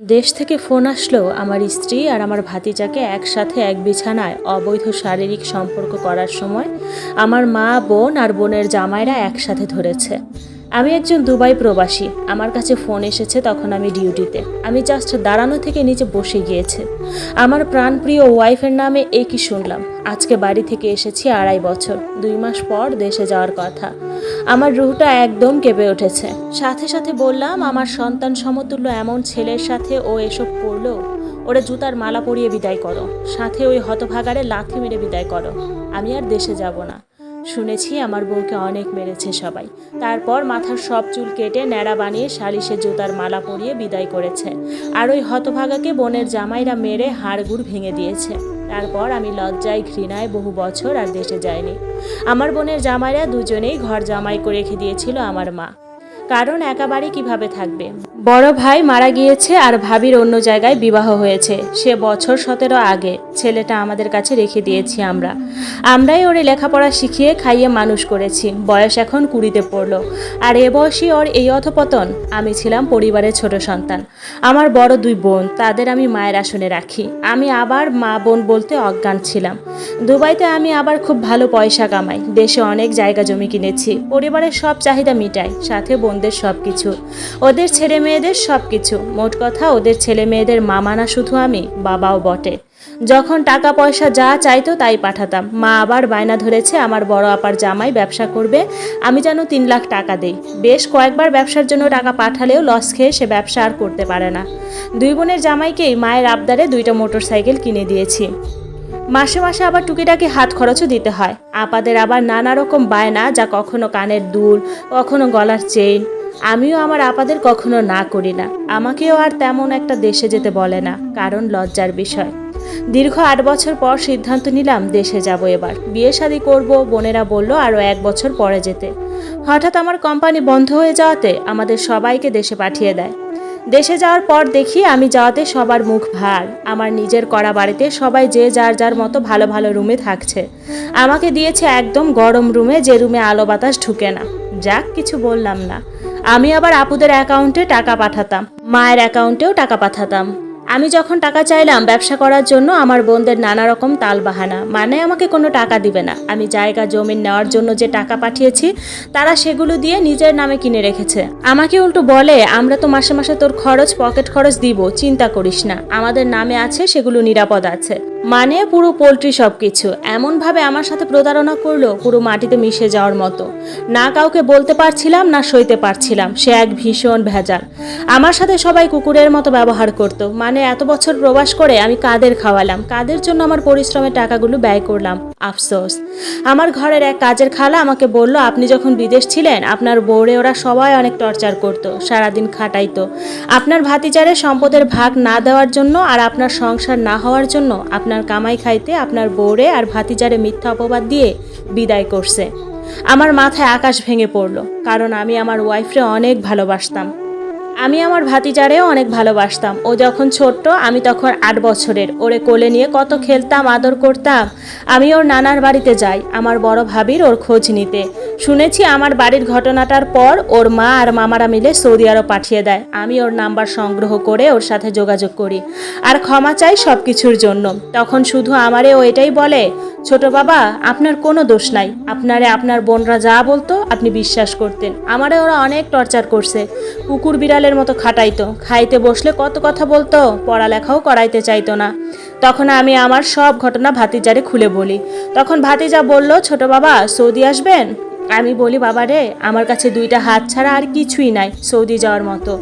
দেশ থেকে ফোন আসলো আমার স্ত্রী আর আমার ভাতিজাকে একসাথে এক বিছানায় অবৈধ শারীরিক সম্পর্ক করার সময়। আমার মা, বোন আর বোনের জামাইরা একসাথে ধরেছে। আমি একজন দুবাই প্রবাসী। আমার কাছে ফোন এসেছে তখন আমি ডিউটিতে। আমি জাস্ট দাঁড়ানো থেকে নিচে বসে গিয়েছে। আমার প্রাণপ্রিয় ওয়াইফের নামে কি শুনলাম। আজকে বাড়ি থেকে এসেছি আড়াই বছর। দুই মাস পর দেশে যাওয়ার কথা। আমার রুহটা একদম কেঁপে উঠেছে। সাথে সাথে বললাম, আমার সন্তান সমতুল্য এমন ছেলের সাথে ও এসব করল। ওরে জুতার মালা পরিয়ে বিদায় করো। সাথে ওই হতভাগারে লাথি মেরে বিদায় করো। আমি আর দেশে যাব না। শুনেছি আমার বউকে অনেক মেরেছে সবাই। তারপর মাথার সব চুল কেটে ন্যাড়া বানিয়ে সালিশে জুতার মালা পরিয়ে বিদায় করেছে। আর ওই হতভাগাকে বোনের জামাইরা মেরে হাড়গুড় ভেঙে দিয়েছে। তারপর আমি লজ্জায় ঘৃণায় বহু বছর আর দেশে যাইনি। আমার বোনের জামাইরা দুজনেই ঘর জামাই করে রেখে দিয়েছিল আমার মা। কারণ একাবারে কীভাবে থাকবে? বড় ভাই মারা গিয়েছে আর ভাবির অন্য জায়গায় বিবাহ হয়েছে। সে বছর সতেরো আগে। ছেলেটা আমাদের কাছে রেখে দিয়েছি আমরা। আমরাই ওরে লেখাপড়া শিখিয়ে খাইয়ে মানুষ করেছি। বয়স এখন কুড়িতে পড়ল। আর এ বয়সী ওর এই অধপতন? আমি ছিলাম পরিবারের ছোট সন্তান। আমার বড় দুই বোন, তাদের আমি মায়ের আসনে রাখি। আমি আবার মা বোন বলতে অজ্ঞান ছিলাম। দুবাইতে আমি আবার খুব ভালো পয়সা কামাই। দেশে অনেক জায়গা জমি কিনেছি। পরিবারের সব চাহিদা মিটাই। সাথে বোনদের সব কিছু ওদের ছেলে মেয়েদের সব কিছু মোট কথা, ওদের ছেলে মেয়েদের মামা না শুধু আমি, বাবাও বটে। যখন টাকা পয়সা যা চাইতো তাই পাঠাতাম। মা আবার বায়না ধরেছে, আমার বড় আপার জামাই ব্যবসা করবে, আমি যেন তিন লাখ টাকা দেই। বেশ কয়েকবার ব্যবসার জন্য টাকা পাঠালেও লস খেয়ে সে ব্যবসা আর করতে পারে না। দুই বোনের জামাইকেই মায়ের আবদারে দুইটা মোটর সাইকেল কিনে দিয়েছি। মাসে মাসে আবার টুকিটাকি হাত খরচও দিতে হয়। আপাদের আবার নানা রকম বায়না যা কখনো কানের দুল, কখনো গলার চেইন। আমিও আমার আপাদের কখনো না করি না। আমাকেও আর তেমন একটা দেশে যেতে বলে না, কারণ লজ্জার বিষয়। দীর্ঘ আট বছর পর সিদ্ধান্ত নিলাম দেশে যাব এবার। বিয়ে শাদি করব, বোনেরা বলল আরও এক বছর পরে যেতে। হঠাৎ আমার কোম্পানি বন্ধ হয়ে যাওয়াতে আমাদের সবাইকে দেশে পাঠিয়ে দেয়। দেশে যাওয়ার পর দেখি আমি যাওয়াতে সবার মুখ ভার। আমার নিজের করা বাড়িতে সবাই যে যার যার মতো ভালো ভালো রুমে থাকছে। আমাকে দিয়েছে একদম গরম রুমে যে রুমে আলো বাতাস ঢুকে না। যাক, কিছু বললাম না। আমি আবার আপুদের অ্যাকাউন্টে টাকা পাঠাতাম। মায়ের অ্যাকাউন্টেও টাকা পাঠাতাম। আমি যখন টাকা চাইলাম ব্যবসা করার জন্য, আমার বোনদের নানা রকম তাল বাহানা মানে আমাকে কোনো টাকা দিবে না। আমি জায়গা, জমি নেওয়ার জন্য যে টাকা পাঠিয়েছি, তারা সেগুলো দিয়ে নিজের নামে কিনে রেখেছে। আমাকে উল্টো বলে, আমরা তো মাসে মাসে তোর খরচ, পকেট খরচ দিব, চিন্তা করিস না। আমাদের নামে আছে, সেগুলো নিরাপদ আছে। মানে পুরো পোলট্রি সব কিছু এমনভাবে আমার সাথে প্রতারণা করল পুরো মাটিতে মিশে যাওয়ার মতো। না কাউকে বলতে পারছিলাম, না সইতে পারছিলাম। সে এক ভীষণ ভেজাল। আমার সাথে সবাই কুকুরের মতো ব্যবহার করত। মানে এত বছর প্রবাস করে আমি কাদের খাওয়ালাম? কাদের জন্য আমার পরিশ্রমের টাকাগুলো ব্যয় করলাম? আফসোস। আমার ঘরের এক কাজের খালা আমাকে বলল, আপনি যখন বিদেশ ছিলেন, আপনার বউরে ওরা সবাই অনেক টর্চার করতো, সারাদিন খাটাইতো। আপনার ভাতিজারে সম্পদের ভাগ না দেওয়ার জন্য আর আপনার সংসার না হওয়ার জন্য আপনার কামাই খাইতে আপনার বউরে আর ভাতিজারে মিথ্যা অপবাদ দিয়ে বিদায় করছে। আমার মাথায় আকাশ ভেঙে পড়ল, কারণ আমি আমার ওয়াইফরে অনেক ভালোবাসতাম। আমি আমার ভাতিজারেও অনেক ভালোবাসতাম। ও যখন ছোট্ট, আমি তখন আট বছরের। ওরে কোলে নিয়ে কত খেলতাম, আদর করতাম। আমি ওর নানার বাড়িতে যাই। আমার বড় ভাবির ওর খোঁজ নিতে। শুনেছি আমার বাড়ির ঘটনাটার পর ওর মা আর মামারা মিলে সৌদি আরব পাঠিয়ে দেয়। আমি ওর নাম্বার সংগ্রহ করে ওর সাথে যোগাযোগ করি। আর ক্ষমা চাই সব কিছুর জন্য। তখন শুধু আমারে ও এটাই বলে, ছোট বাবা, আপনার কোনো দোষ নাই। আপনারে আপনার বোনরা যা বলতো, আপনি বিশ্বাস করতেন। আমারে ওরা অনেক টর্চার করছে। কুকুর বিড়ালের মতো খাটাইতো। খাইতে বসলে কত কথা বলতো, পড়ালেখাও করাইতে চাইতো না। তখন আমি আমার সব ঘটনা ভাতিজারে খুলে বলি। তখন ভাতিজা বলল, ছোট বাবা, সৌদি আসবেন? আমি বলি, বাবা রে, আমার কাছে দুইটা হাত ছাড়া আর কিছুই নাই সৌদি যাওয়ার মতো।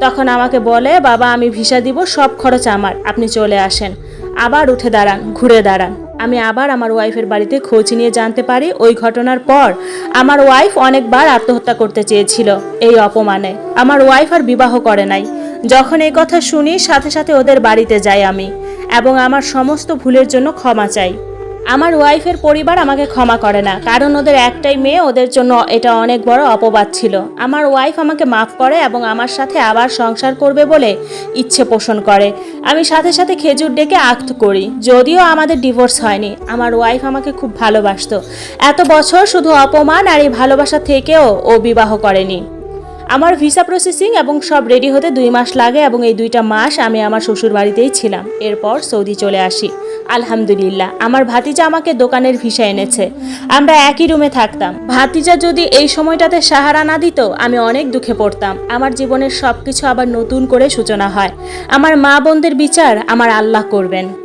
তখন আমাকে বলে, বাবা, আমি ভিসা দিব, সব খরচ আমার, আপনি চলে আসেন। আবার উঠে দাঁড়ান, ঘুরে দাঁড়ান। আমি আবার আমার ওয়াইফের বাড়িতে খোঁজ নিয়ে জানতে পারি, ওই ঘটনার পর আমার ওয়াইফ অনেকবার আত্মহত্যা করতে চেয়েছিল এই অপমানে। আমার ওয়াইফ আর বিবাহ করে নাই। যখন এই কথা শুনি, সাথে সাথে ওদের বাড়িতে যাই আমি এবং আমার সমস্ত ভুলের জন্য ক্ষমা চাই। আমার ওয়াইফের পরিবার আমাকে ক্ষমা করে না, কারণ ওদের একটাই মেয়ে, ওদের জন্য এটা অনেক বড় অপবাদ ছিল। আমার ওয়াইফ আমাকে মাফ করে এবং আমার সাথে আবার সংসার করবে বলে ইচ্ছে পোষণ করে। আমি সাথে সাথে খেজুর ডেকে আক্ত করি, যদিও আমাদের ডিভোর্স হয়নি। আমার ওয়াইফ আমাকে খুব ভালোবাসত। এত বছর শুধু অপমান আর এই ভালোবাসা থেকেও ও বিবাহ করেনি। আমার ভিসা প্রসেসিং এবং সব রেডি হতে দুই মাস লাগে এবং এই দুইটা মাস আমি আমার শ্বশুর বাড়িতেই ছিলাম। এরপর সৌদি চলে আসি। আলহামদুলিল্লাহ, আমার ভাতিজা আমাকে দোকানের ভিসা এনেছে। আমরা একই রুমে থাকতাম। ভাতিজা যদি এই সময়টাতে সাহারা না দিত, আমি অনেক দুঃখে পড়তাম। আমার জীবনের সব কিছু আবার নতুন করে সূচনা হয়। আমার মা বোনদের বিচার আমার আল্লাহ করবেন।